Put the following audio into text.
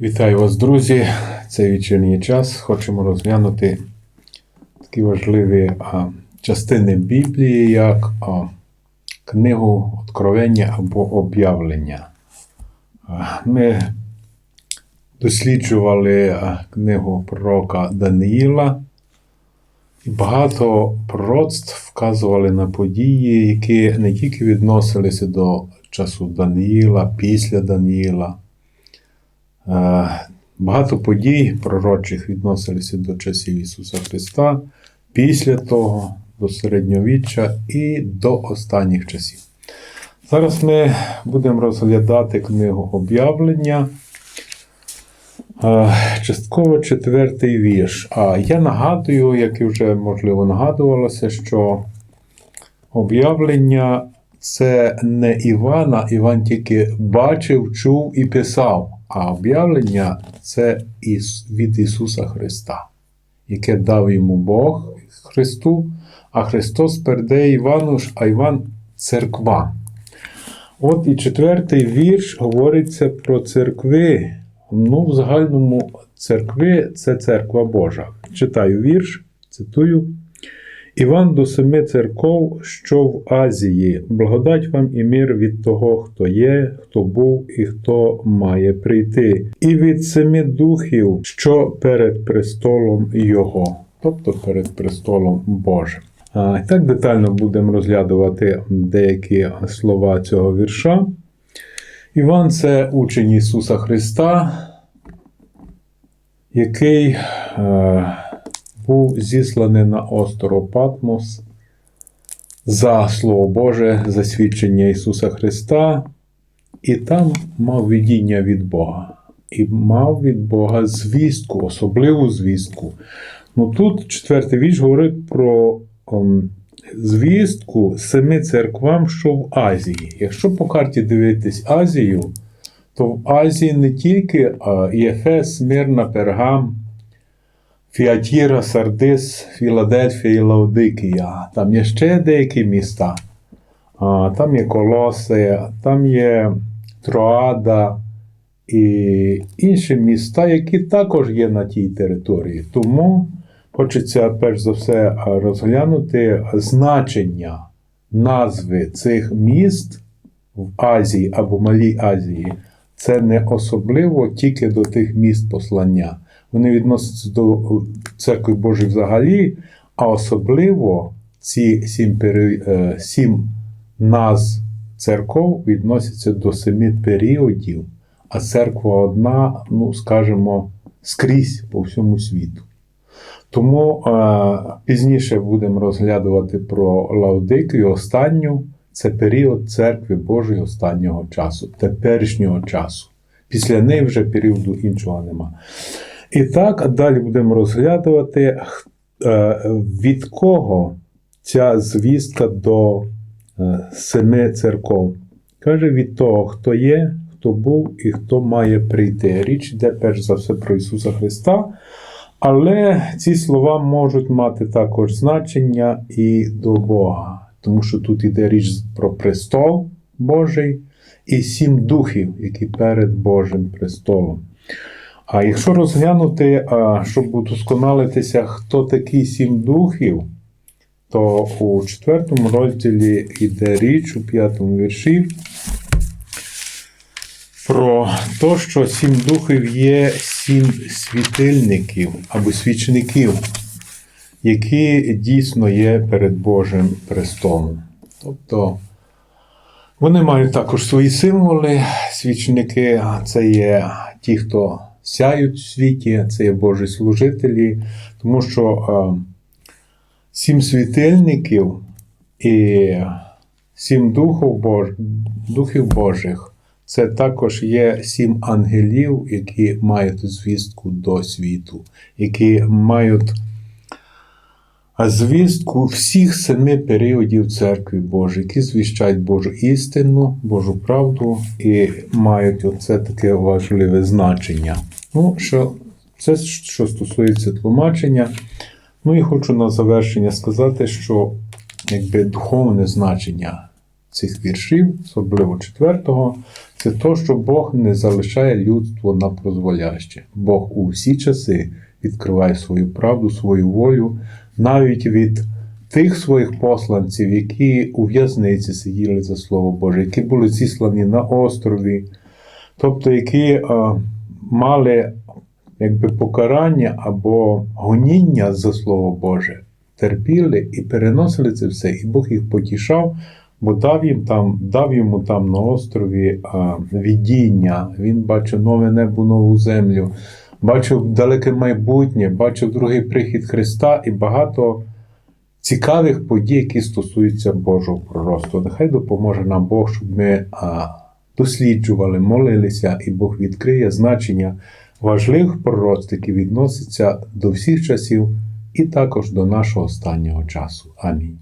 Вітаю вас, друзі! Це вечірній час. Хочемо розглянути такі важливі а, частини Біблії, як а, книгу Откровення або об'явлення. Ми досліджували а, книгу пророка Даниїла, і багато пророцтв вказували на події, які не тільки відносилися до часу Даниїла, після Даниїла. Е, Багато подій пророчих відносилися до часів Ісуса Христа, після того до середньовіччя і до останніх часів. Зараз ми будемо розглядати книгу об'явлення. Е, Частково четвертий вірш. А я нагадую, як і вже можливо нагадувалося, що об'явлення це не Івана, Іван тільки бачив, чув і писав. А об'явлення це від Ісуса Христа, яке дав йому Бог Христу, а Христос передає Івану, а Іван церква. От і четвертий вірш говориться про церкви. Ну, в загальному церкви це церква Божа. Читаю вірш, цитую. Іван до семи церков, що в Азії, благодать вам і мир від того, хто є, хто був і хто має прийти, і від семи духів, що перед престолом Його, тобто перед престолом Божим. А, так детально будемо розглядувати деякі слова цього вірша. Іван це учень Ісуса Христа, який. Е, був зісланий на остров Патмос за Слово Боже, за свідчення Ісуса Христа, і там мав видіння від Бога. І мав від Бога звістку, особливу звістку. Ну тут четвертий вірш говорить про ом, звістку семи церквам, що в Азії. Якщо по карті дивитись Азію, то в Азії не тільки Єфес, Смирна, Пергам, Фіатіра, Сардис, Філадельфія і Лаодикія. Там є ще деякі міста. А, Там є Колоси, там є Троада і інші міста, які також є на тій території. Тому хочеться перш за все розглянути значення назви цих міст в Азії або Малій Азії. Це не особливо тільки до тих міст послання вони відносяться до церкви Божої взагалі, а особливо ці сім. Е, сім назв церков відносяться до семи періодів, а церква одна, ну, скажімо, скрізь по всьому світу. Тому е, пізніше будемо розглядувати про Лаудикію останню. Це період церкви Божої останнього часу, теперішнього часу. Після неї вже періоду іншого нема. І так, далі будемо розглядувати, е, від кого ця звістка до е, семи церков. Каже, від того, хто є, хто був і хто має прийти. Річ йде перш за все про Ісуса Христа. Але ці слова можуть мати також значення і до Бога, тому що тут йде річ про престол Божий і сім духів, які перед Божим престолом. А якщо розглянути, щоб удосконалитися, хто такі сім духів, то у четвертому розділі йде річ у п'ятому вірші про те, що сім духів є сім світильників або свічників, які дійсно є перед Божим престолом. Тобто вони мають також свої символи, свічники, це є ті, хто сяють в світі, це є Божі служителі, тому що е, сім світильників і сім духів, Бож... духів Божих це також є сім ангелів, які мають звістку до світу, які мають звістку всіх семи періодів церкви Божої, які звіщають Божу істину, Божу правду і мають оце таке важливе значення. Ну, що Це що стосується тлумачення. Ну і хочу на завершення сказати, що якби духовне значення цих віршів, особливо четвертого, це то, що Бог не залишає людство на прозволяще. Бог у всі часи відкриває свою правду, свою волю, навіть від тих своїх посланців, які у в'язниці сиділи за Слово Боже, які були зіслані на острові, тобто які е, мали якби покарання або гоніння за Слово Боже, терпіли і переносили це все, і Бог їх потішав, бо дав їм там, дав йому там на острові а, видіння. Він бачив нове небо, нову землю, бачив далеке майбутнє, бачив другий прихід Христа і багато цікавих подій, які стосуються Божого пророцтва. Нехай допоможе нам Бог, щоб ми а, досліджували, молилися, і Бог відкриє значення важливих пророцтв, які відносяться до всіх часів і також до нашого останнього часу. Амінь.